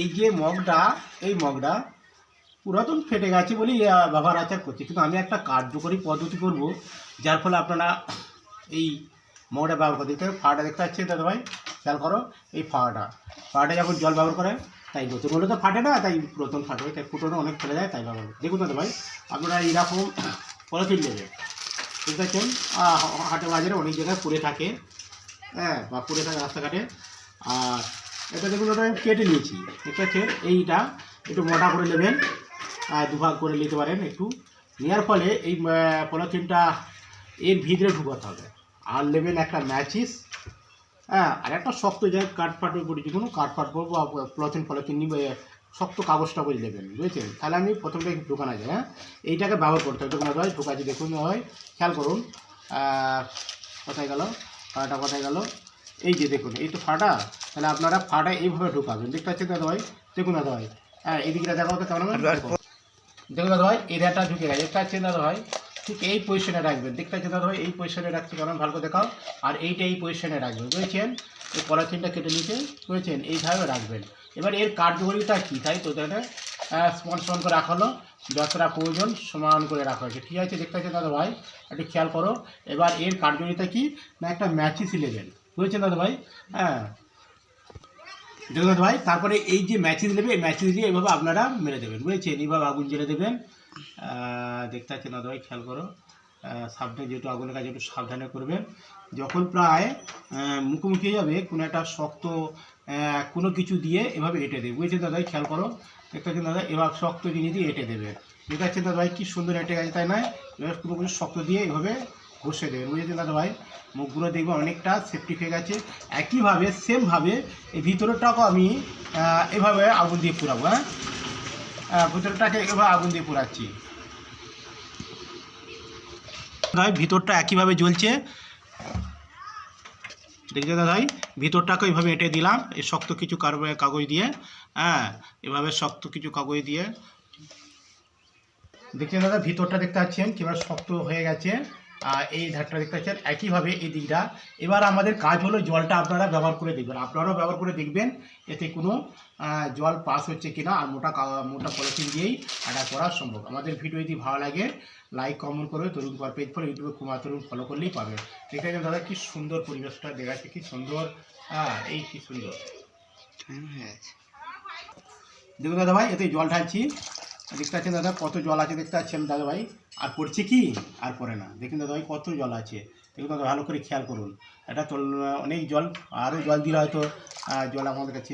এই যে মগটা, এই মগটা পুরাতন ফেটে গেছে বলেই ব্যবহার আচার করছি। কিন্তু আমি একটা কার্যকরী পদ্ধতি করব, যার ফলে আপনারা এই মগটা ব্যবহার করতে দিতে ফাড়াটা দেখতে পাচ্ছেন দাদা ভাই খেয়াল করো, এই ফাড়াটা। ফাড়াটা যখন জল ব্যবহার করে, তাই নতুন হলে তো ফাটে না, তাই পুরাতন ফাটবে তাই ফুটোনো অনেক ফেলে যায়, তাই ব্যবহার। দেখুন দাদা ভাই আপনারা এইরকম পলিথিন নেবেন। ঠিক আছে হাটে বাজারে অনেক জায়গায় পড়ে থাকে। হ্যাঁ বা পড়ে থাকে রাস্তাঘাটে। আর এটা দেখুন ওটা আমি কেটে নিয়েছি। আছে এইটা একটু মোটা করে নেবেন দুভাগ করে নিতে পারেন একটু। নেওয়ার ফলে এই পলিথিনটা এর ভিতরে ঢুকাতে হবে। আর নেবেন একটা ম্যাচিস হ্যাঁ আর একটা শক্ত জায়গায় কাঠ ফাটের উপরে যে কোনো কাঠ ফাট বা পলিথিন পলিথিন নিবে শক্ত কাগজ টাগজ নেবেন, বুঝেছেন? তাহলে আমি প্রথমটা ঢোকানো যায় হ্যাঁ? এইটাকে ব্যবহার করতে হবে। ঢোকানো যায় ঢোকাচ্ছি, দেখুন হয় খেয়াল করুন। কোথায় গেল? ফাটা কোথায় গেল? এই যে দেখুন এই তো ফাটা তাহলে আপনারা ফাটা এইভাবে ঢুকাবেন। দেখতে পাচ্ছেন দাদা ভাই দেখুন দাদা ভাই হ্যাঁ এদিকটা দেখাও তো কেমন? দেখুন দাদা ভাই এই রেটা ঢুকে গেছে। দেখতে পাচ্ছেন দাদা ভাই ঠিক এই পজিশনে রাখবেন। দেখতে পাচ্ছেন দাদা ভাই এই পজিশনে রাখছি কেমন? ভালো করে দেখাও। আর এইটা এই পজিশনে রাখবেন বুঝেছেন? এই পলিথিনটা কেটে নিতে বুঝেছেন? এইভাবে রাখবেন। এবার এর কার্যকরিতা কী? তাই তো এটা সমান সমান করে রাখা হলো। যতটা প্রয়োজন সমান করে রাখা হয়েছে। ঠিক আছে দেখতে পাচ্ছেন দাদা ভাই একটু খেয়াল করো। এবার এর কার্যকরিতা কি? না একটা ম্যাচিস নেবেন বুঝেছেন দাদা ভাই? হ্যাঁ। দেখুন দাদা ভাই, তারপরে এই যে ম্যাচিস নেবে এই ম্যাচিস দিয়ে এইভাবে আপনারা মেরে দেবেন, বুঝেছেন? এইভাবে আগুন জ্বেলে দেবেন। দেখতে পাচ্ছেন দাদা ভাই, খেয়াল করো। সাবধানে যেহেতু আগুনের কাছে একটু সাবধানে করবেন, যখন প্রায় মুখোমুখি যাবে, কোনো একটা শক্ত কোনো কিছু দিয়ে এভাবে এঁটে দেবে, বুঝেছেন দাদা খেয়াল করো। দেখতে পাচ্ছেন দাদা এবার শক্ত জিনিস দিয়ে এঁটে দেবে। দেখতে পাচ্ছেন দাদা ভাই, কী সুন্দর এঁটে গেছে, তাই নয়? এবার কোনো কিছু শক্ত দিয়ে এভাবে ঘষে দেবেন বুঝেছেন দাদা ভাই? মুখগুলো দেখবে অনেকটা সেফটি হয়ে গেছে। একইভাবে সেমভাবে এই ভিতরটাকেও আমি এভাবে আগুন দিয়ে পুরাবো হ্যাঁ? ভিতরটাকে এভাবে আগুন দিয়ে পুরাচ্ছি। ভাই, ভিতরটা একইভাবে জ্বলছে। দাদা ভাই? ভিতরটাকে এইভাবে এঁটে দিলাম এই শক্ত কিছু কাগজ দিয়ে হ্যাঁ? এভাবে শক্ত কিছু কাগজ দিয়ে। দেখছেন দাদা, ভিতরটা দেখতে পাচ্ছেন, কীভাবে শক্ত হয়ে গেছে। এই ধারটা দেখতে পাচ্ছেন একইভাবে এই দিকটা। এবার আমাদের কাজ হলো জলটা আপনারা ব্যবহার করে দেখবেন। আপনারাও ব্যবহার করে দেখবেন এতে কোনো জল পাস হচ্ছে কিনা আর মোটা মোটা পলিথিন দিয়েই এটা করা সম্ভব। আমাদের ভিডিও যদি ভালো লাগে লাইক কমেন্ট করবে। তরুণ কর পেজ ফলো ইউটিউবে কুমার তরুণ ফলো করলেই পাবে দেখতে পাচ্ছেন দাদা কী সুন্দর পরিবেশটা দেখাচ্ছে কী সুন্দর। হ্যাঁ এই কি সুন্দর। দেখুন দাদা ভাই এতে জল ঢালছি। দেখতে পাচ্ছেন দাদা, কত জল আছে দেখতে পাচ্ছেন দাদা ভাই আর পড়ছে কি? আর পড়ে না। দেখুন দাদা ভাই কত জল আছে। দেখুন দাদা, ভালো করে খেয়াল করুন। এটা তো অনেক জল, আরও জল দিলে হয়তো জল আমাদের কাছে